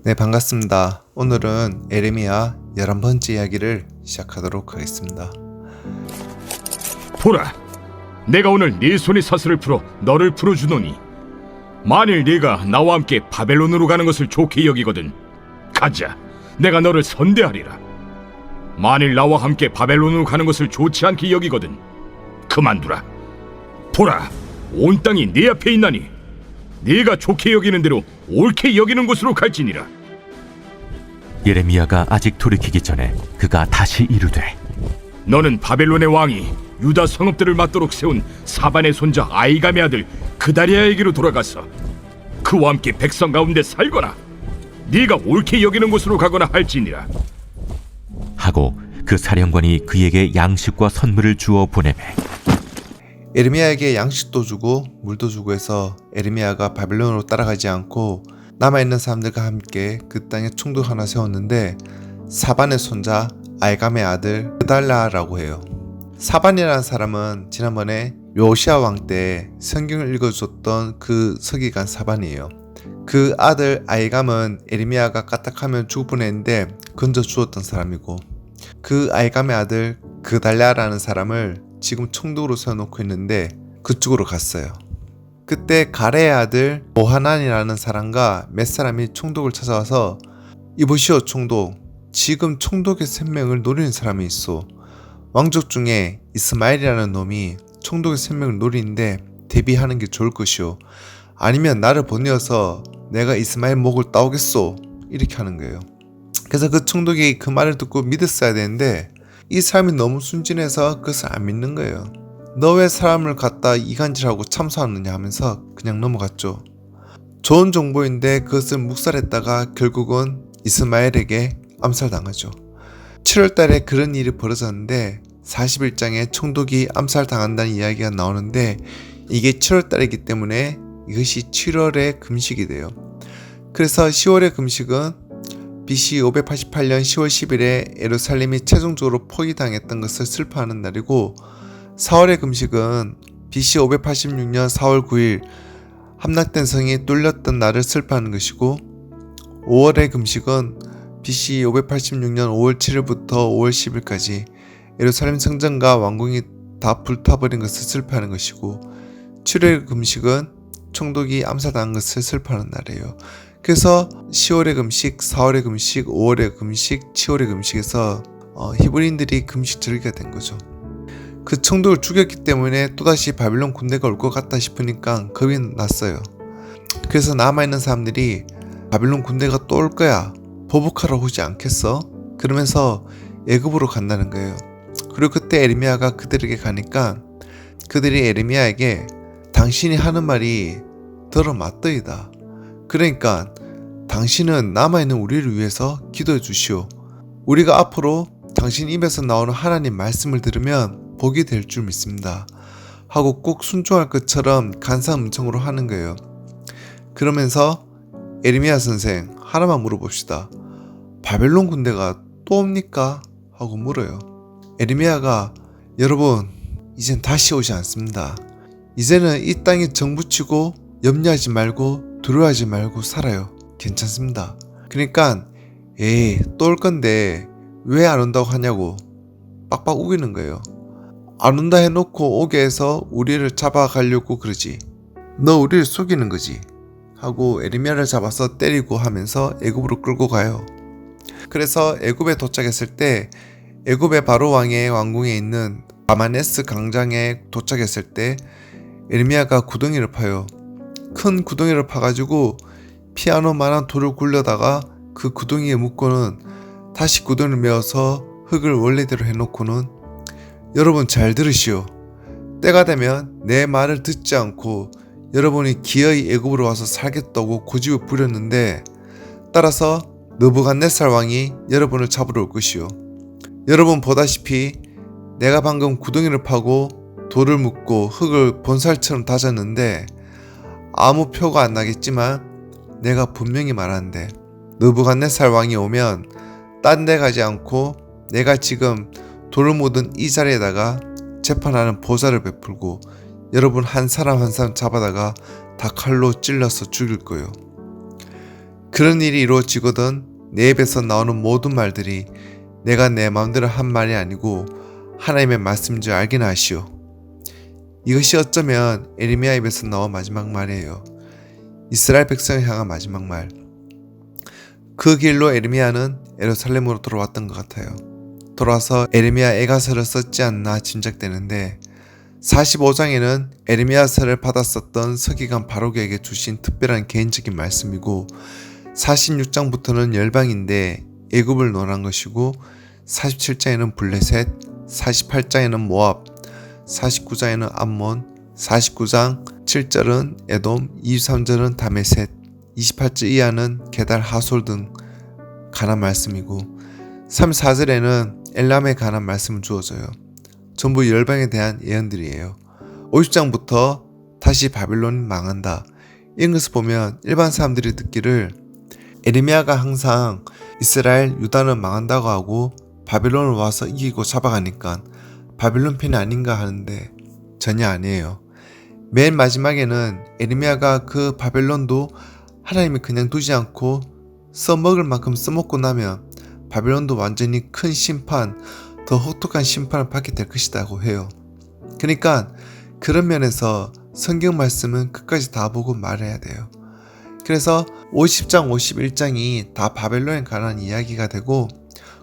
네, 반갑습니다. 오늘은 에레미야 11번째 이야기를 시작하도록 하겠습니다. 보라, 내가 오늘 네 손의 사슬을 풀어 너를 풀어주노니 만일 네가 나와 함께 바벨론으로 가는 것을 좋게 여기거든 가자, 내가 너를 선대하리라. 만일 나와 함께 바벨론으로 가는 것을 좋지 않게 여기거든 그만두라. 보라, 온 땅이 네 앞에 있나니 네가 좋게 여기는 대로 옳게 여기는 곳으로 갈지니라. 예레미야가 아직 돌이키기 전에 그가 다시 이르되 너는 바벨론의 왕이 유다 성읍들을 맞도록 세운 사반의 손자 아이감의 아들 그다리아에게로 돌아가서 그와 함께 백성 가운데 살거나 네가 옳게 여기는 곳으로 가거나 할지니라 하고 그 사령관이 그에게 양식과 선물을 주어 보내매 에르미야에게 양식도 주고 물도 주고 해서 에르미야가 바벨론으로 따라가지 않고 남아있는 사람들과 함께 그 땅에 총독 하나 세웠는데 사반의 손자 알감의 아들 그달라라고 해요. 사반이라는 사람은 지난번에 요시아 왕 때 성경을 읽어줬던 그 서기관 사반이에요. 그 아들 알감은 에르미야가 까딱하면 죽을 뻔했는데 건져 주었던 사람이고 그 알감의 아들 그달랴라는 사람을 지금 총독으로 세워놓고 있는데 그쪽으로 갔어요. 그때 가레의 아들 오하난이라는 사람과 몇 사람이 총독을 찾아와서 이보시오 총독 지금 총독의 생명을 노리는 사람이 있어 왕족 중에 이스마엘이라는 놈이 총독의 생명을 노리는데 대비하는 게 좋을 것이오. 아니면 나를 보내어서 내가 이스마엘 목을 따오겠소. 이렇게 하는 거예요. 그래서 그 총독이 그 말을 듣고 믿었어야 되는데 이 사람이 너무 순진해서 그것을 안 믿는 거예요. 너 왜 사람을 갖다 이간질하고 참소하느냐 하면서 그냥 넘어갔죠. 좋은 정보인데 그것을 묵살했다가 결국은 이스마엘에게 암살당하죠. 7월 달에 그런 일이 벌어졌는데 41장에 총독이 암살당한다는 이야기가 나오는데 이게 7월 달이기 때문에 이것이 7월의 금식이 돼요. 그래서 10월의 금식은 BC 588년 10월 10일에 예루살렘이 최종적으로 포위당했던 것을 슬퍼하는 날이고 4월의 금식은 BC 586년 4월 9일 함락된 성이 뚫렸던 날을 슬퍼하는 것이고 5월의 금식은 BC 586년 5월 7일부터 5월 10일까지 예루살렘 성전과 왕궁이 다 불타버린 것을 슬퍼하는 것이고 7월 금식은 총독이 암살당한 것을 슬퍼하는 날이에요. 그래서 10월의 금식, 4월의 금식, 5월의 금식, 7월의 금식에서 어, 히브리인들이 금식 즐기게 된 거죠. 그 총독을 죽였기 때문에 또다시 바빌론 군대가 올 것 같다 싶으니까 겁이 났어요. 그래서 남아있는 사람들이 바빌론 군대가 또 올 거야. 보복하러 오지 않겠어? 그러면서 애굽으로 간다는 거예요. 그리고 그때 에르미야가 그들에게 가니까 그들이 에르미야에게 당신이 하는 말이 들어 맞더이다. 그러니까 당신은 남아있는 우리를 위해서 기도해 주시오. 우리가 앞으로 당신 입에서 나오는 하나님 말씀을 들으면 복이 될 줄 믿습니다. 하고 꼭 순종할 것처럼 간사 음성으로 하는 거예요. 그러면서 에르미야 선생 하나만 물어봅시다. 바벨론 군대가 또 옵니까? 하고 물어요. 에르미야가 여러분 이젠 다시 오지 않습니다. 이제는 이 땅에 정붙이고 염려하지 말고 두려워하지 말고 살아요. 괜찮습니다. 그러니까 에이 또 올 건데 왜 안 온다고 하냐고 빡빡 우기는 거예요. 안 온다 해놓고 오게 해서 우리를 잡아가려고 그러지. 너 우리를 속이는 거지. 하고 에르미야를 잡아서 때리고 하면서 애굽으로 끌고 가요. 그래서 애굽에 도착했을 때 애굽의 바로 왕의 왕궁에 있는 아마네스 강장에 도착했을 때 에르미야가 구덩이를 파요. 큰 구덩이를 파가지고 피아노만한 돌을 굴려다가 그 구덩이에 묶고는 다시 구덩이를 메어서 흙을 원래대로 해놓고는 여러분 잘 들으시오. 때가 되면 내 말을 듣지 않고 여러분이 기어이 애굽으로 와서 살겠다고 고집을 부렸는데 따라서 느부갓네살 왕이 여러분을 잡으러 올 것이오. 여러분 보다시피 내가 방금 구덩이를 파고 돌을 묶고 흙을 본살처럼 다졌는데 아무 표가 안 나겠지만 내가 분명히 말하는데 느부갓네살 왕이 오면 딴 데 가지 않고 내가 지금 돌을 묻은 이 자리에다가 재판하는 보좌를 베풀고 여러분 한 사람 한 사람 잡아다가 다 칼로 찔러서 죽일 거요. 그런 일이 이루어지거든 내 입에서 나오는 모든 말들이 내가 내 마음대로 한 말이 아니고 하나님의 말씀인 줄 알긴 하시오. 이것이 어쩌면 에르미야 입에서 나온 마지막 말이에요. 이스라엘 백성을 향한 마지막 말. 그 길로 에르미야는 예루살렘으로 돌아왔던 것 같아요. 돌아서 에르미야 애가서를 썼지 않나 짐작되는데 45장에는 에르미야서를 받았었던 서기관 바로게에게 주신 특별한 개인적인 말씀이고 46장부터는 열방인데 애굽을 논한 것이고 47장에는 블레셋, 48장에는 모압, 49장에는 암몬, 49장 7절은 에돔, 23절은 다메셋, 28절 이하는 게달 하솔 등 관한 말씀이고 34절에는 엘람에 관한 말씀을 주어져요. 전부 열방에 대한 예언들이에요. 50장부터 다시 바빌론이 망한다. 이런 것을 보면 일반 사람들이 듣기를 에르미야가 항상 이스라엘 유다는 망한다고 하고 바빌론을 와서 이기고 잡아가니까 바빌론 편이 아닌가 하는데 전혀 아니에요. 맨 마지막에는 에르미야가 그 바벨론도 하나님이 그냥 두지 않고 써먹을 만큼 써먹고 나면 바벨론도 완전히 큰 심판, 더 혹독한 심판을 받게 될 것이라고 해요. 그러니까 그런 면에서 성경 말씀은 끝까지 다 보고 말해야 돼요. 그래서 50장, 51장이 다 바벨론에 관한 이야기가 되고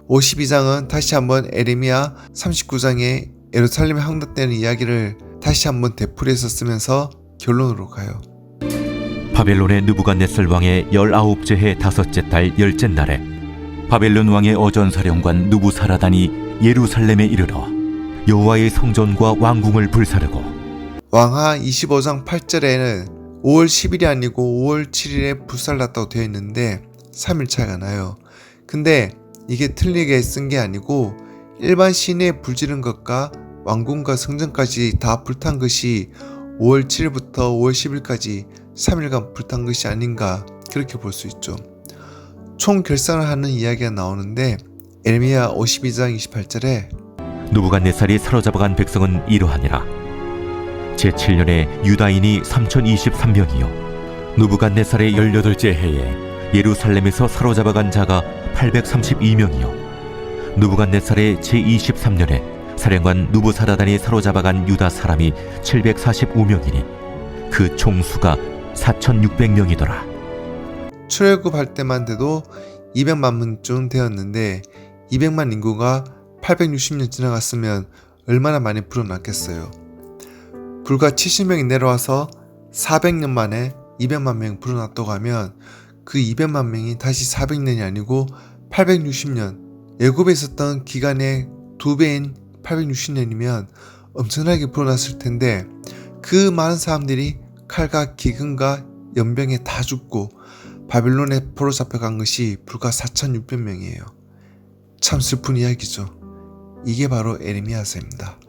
52장은 다시 한번 에레미야 39장에 예루살렘에 항덕되는 이야기를 다시 한번 되풀이해서 쓰면서 결론으로 가요. 바벨론의 느부갓네살 왕의 열아홉째 해 다섯째 달 열째 날에 바벨론 왕의 어전사령관 누부사라단이 예루살렘에 이르러 여호와의 성전과 왕궁을 불사르고 왕하 25장 8절에는 5월 10일이 아니고 5월 7일에 불살났다고 되어 있는데 3일 차이가 나요. 근데 이게 틀리게 쓴 게 아니고 일반 시내에 불 지른 것과 왕궁과 성전까지 다 불탄 것이 5월 7일부터 5월 10일까지 3일간 불탄 것이 아닌가 그렇게 볼 수 있죠. 총 결산을 하는 이야기가 나오는데 에르미야 52장 28절에 누부갓네살이 사로잡아간 백성은 이러하니라 제7년에 유다인이 3023명이요 누부갓네살의 18째 해에 예루살렘에서 사로잡아간 자가 832명이요 누부갓네살의 제23년에 사령관 누부사라단이 사로잡아간 유다 사람이 745명이니 그 총수가 4600명이더라 출애굽할 때만 돼도 200만 문쯤 되었는데 200만 인구가 860년 지나갔으면 얼마나 많이 불어났겠어요. 불과 70명이 내려와서 400년 만에 200만 명 불어났다고 하면 그 200만 명이 다시 400년이 아니고 860년 애굽에 있었던 기간의 두 배인 860년이면 엄청나게 불어났을 텐데 그 많은 사람들이 칼과 기근과 연병에 다 죽고 바빌론에 포로 잡혀간 것이 불과 4,600명이에요. 참 슬픈 이야기죠. 이게 바로 에르미야서입니다.